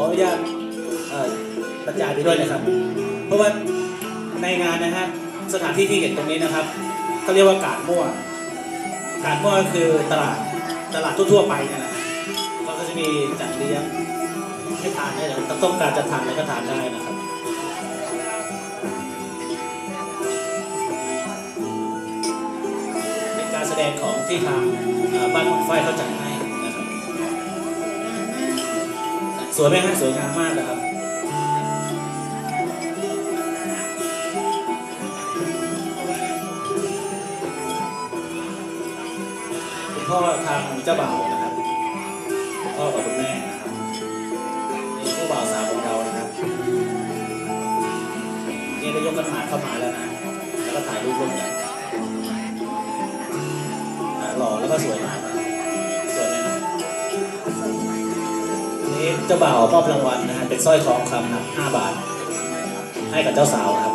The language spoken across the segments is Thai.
ออนุญาตเอ่อบรรยายไปด้วยนะครับ เพราะว่าในงานนะฮะสถานที่ที่เห็นตรงนี้นะครับเขาเรียกว่ากาดมั่วกาดมั่วก็คือตลาดตลาดทั่วๆไปเนี่ยนะเขาก็จะมีจัดเลี้ยงให้ทานได้เลยต้องการจะทานอะไรก็ทานได้นะครับเป็นการแสดงของที่ทางบ้านของไฟเขาจัดให้ สวยไหมฮะสวยงามมากนะครับคุณพ่อทางเจ้าบ่าวนะครับคุณพ่อกับคุณแม่นะครับนี่ผู้บ่าวสาวของเรานะครับนี่ก็ยกกันมากเข้ามาแล้วนะแล้วก็ถ่ายรูปร่วมกันหล่อแล้วก็สวยมาก เจ้าบ่าวมอบรางวัลนะฮะเป็นสร้อยทองคำหนัก5บาท ให้กับเจ้าสาวครับ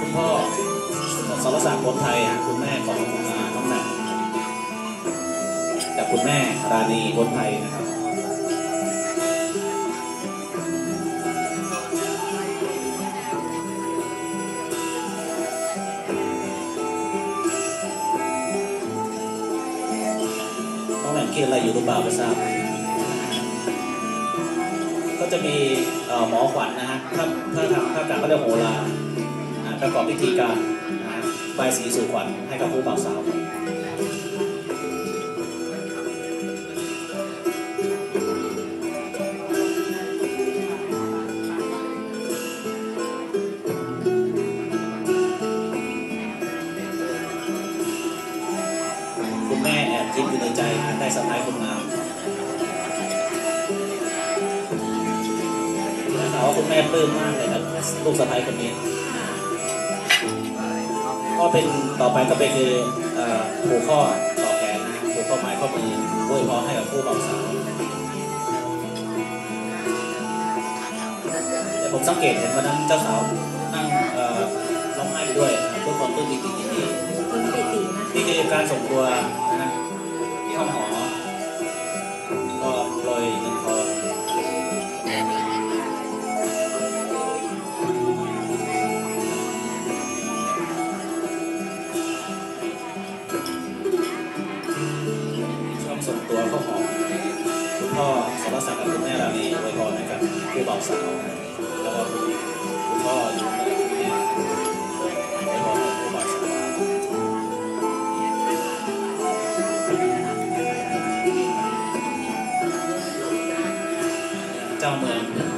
คุณพ่อสรศักดิ์คนไทยฮะคุณแม่ของอ่าน้องหนักจากคุณแม่ราณีคนไทยนะครับ คืออะไรอยู่หรือเปล่าไม่ทราบ ก็จะมีหมอขวัญนะฮะถ้าถ้าทำถ้ากลับก็เรียกโหราประกอบพิธีการนะฮะใบสีสู่ขวัญให้กับผู้บ่าวสาว ครับคุณแม่แอบคิดอยู่ในใจนะได้สะพ้ายคนงามนะครับว่าคุณแม่ปลื้มมากเลยกับลูกสะใภ้คนนี้ ก็เป็นต่อไปก็เป็นคือเอ่อผูกข้อต่อแขนนะผูกข้อไม้ข้อมืออวยพรให้กับผู้บ่าวสาวแต่ผมสังเกตเห็นวันนั้นเจ้าสาวนั่งเอ่อร้องไห้ไปด้วยนะครับด้วยความปลื้มปิติยินดีคุณปิตินะนี่คือการส่งตัวนะฮะเข้าหอก็โรยเงินทองช่วงส่งตัวเข้าหอคุณพ่อสรศักดิ์กับคุณแม่ราณีอวยพรให้กับผู้บ่าวสาว somewhere.